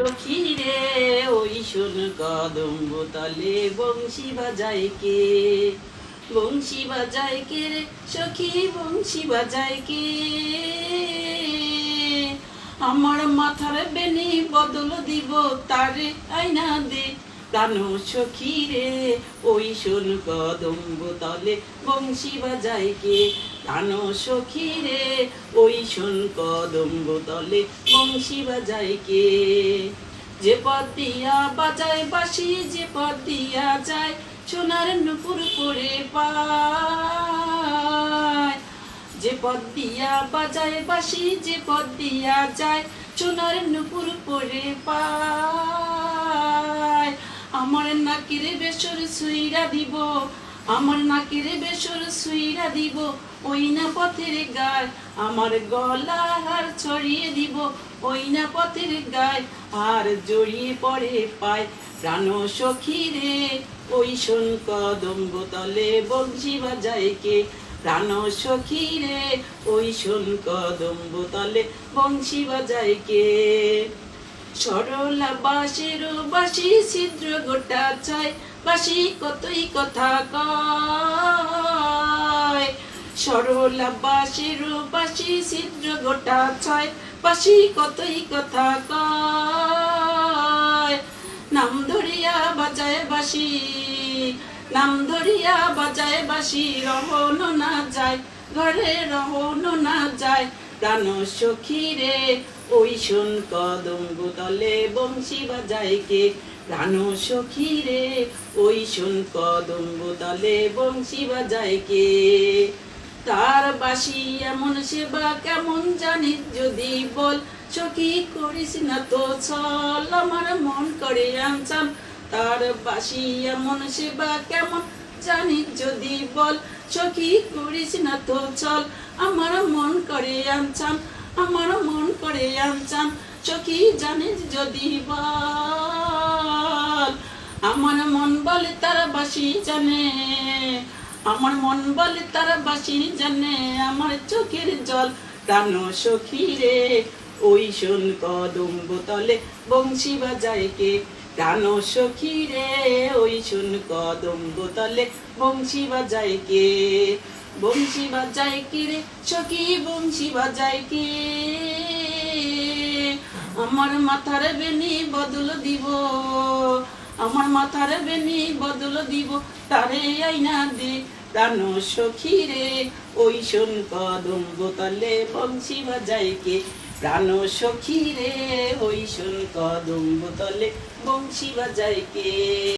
সখী রে ওই শোন কদম্ব তলে বংশী বাজায় কে? বংশী বাজায় কে রে সখী? বংশী বাজায় কে? আমার মাথার বেনি বদল দিব তারে আইনা দে। প্রাণ সখী রে ওই শোন কদম্ব তলে বংশী বাজায় কে প্রাণ সখী রে ওই শোন কদম্ব তলে বংশী বাজায় কে যে পদ দিয়া বাজায় বাসি যে পদ দিয়া যায় সোনার নুপুর করে পায়। যে পদ দিয়া বাজায় বাসি যে পদ দিয়া যায় সোনার নুপুর পরে পায়। আমার নাকির বেসর সুইরা দিব, আমার নাকির বেসর সুইরা দিব, ওই না পথের গায় আমার গলা হার ছড়িয়ে দিব, ওই না পথের গায় আর জড়িয়ে পড়ে পায় প্রাণ সখী রে। ওই শোন কদম্ব তলে বংশী বাজায় কে, প্রাণ সখী রে। ওই শোন কদম্ব তলে বংশী বাজায় কে। সরলা বাসের বাসি ছিদ্র গোটা ছয় বাসি কতই কথা কয়? সরলা বাসের বাসি ছিদ্র গোটা ছয় বাসি কতই কথা কয়? নাম ধরিয়া বাজায় বাসি নাম ধরিয়া বাজায় বাসি রহন না যায়, ঘরে রহন না যায়। ওই বংশী কে। ওই বংশী কে। তার বাসি এমন সেবা কেমন জানিস যদি বল, সখী করিস না তো ছল আমার মন করে আনচাম তার বাসি এমন সেবা কেমন জানিস যদি বল সখী করিস না তো চল। আমার মন করে আনচাম আমার মন করে আনচাম সখী জানিস যদি বল, আমার মন বলে তারা বাসি জানে। আমার মন বলে তারা বাসি জানে, আমার চোখের জল প্রাণ সখী রে ওই শোন কদম্ব তলে বংশী বাজায় কে ওই শোন কদম্ব তলে বংশী কে? বংশী কে রে? সখী বংশী কে? আমার মাথার বেনি বদল দিব, আমার মাথার বেনি বদল দিব, তারে আইনা দে প্রাণ সখী রে ওই শোন কদম বোতলে বংশী বাজায় কে? প্রাণ সখী রে ওই শোন কদম বোতলে বংশী বাজায় কে